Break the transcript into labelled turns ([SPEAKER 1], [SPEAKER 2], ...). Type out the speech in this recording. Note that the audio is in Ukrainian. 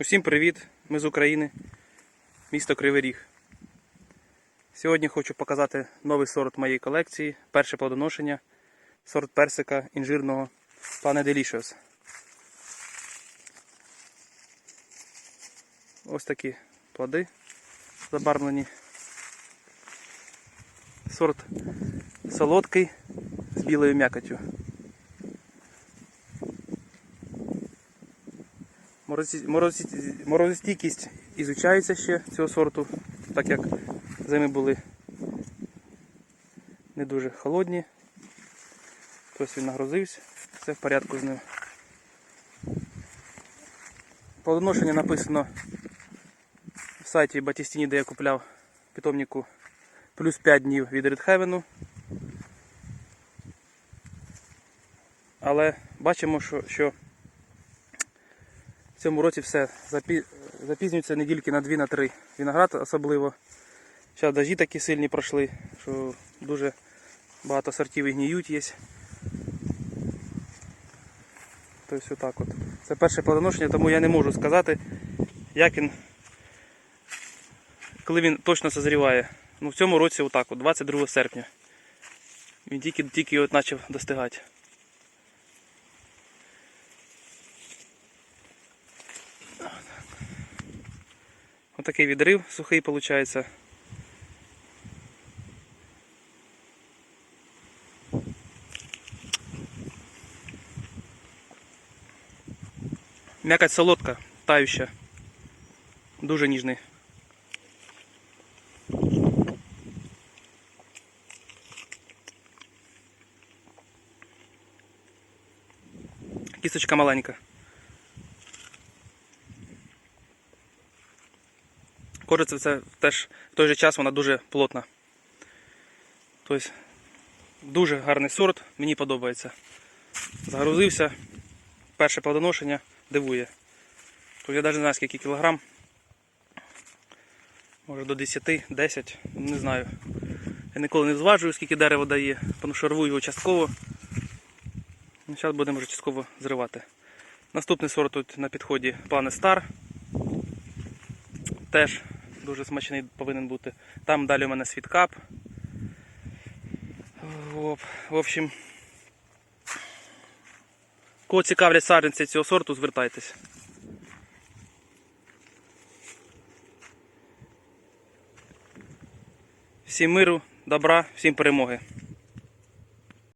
[SPEAKER 1] Усім привіт! Ми з України, місто Кривий Ріг. Сьогодні хочу показати новий сорт моєї колекції, перше плодоношення, сорт персика інжирного Planet Delicious. Ось такі плоди забарвлені. Сорт солодкий з білою м'якотю. Морозостійкість ізучається ще цього сорту, так як зими були не дуже холодні. Тобто він нагрузився, все в порядку з ним. Плодоношення написано в сайті Батістіні, де я купляв питомнику плюс 5 днів від Редхевену. Але бачимо, що, що в цьому році все запі... запізнюється недільки на 2 на 3. Виноград особливо. Зараз дожді такі сильні пройшли, що дуже багато сортів і гніють є. Тобто отак от. Це перше плодоношення, тому я не можу сказати, як він, коли він точно созріває. Ну в цьому році отак, от, 22 серпня. Він тільки, тільки от почав достигати. Отакий відрив сухий виходить. М'якоть солодка, тающа. Дуже ніжний. Кісточка маленька. Кориця теж в той же час вона дуже плотна. Тобто дуже гарний сорт, мені подобається. Загрузився. Перше плодоношення дивує. Тобто я навіть не знаю скільки кілограм. Може до 10, 10, не знаю. Я ніколи не зважую, скільки дерево дає, тому що рву його частково. Зараз будемо вже частково зривати. Наступний сорт тут на підході Planet Star. Теж дуже смачний повинен бути. Там далі у мене світкап. В общем, кого цікавлять саджанці цього сорту, звертайтесь. Всім миру, добра, всім перемоги.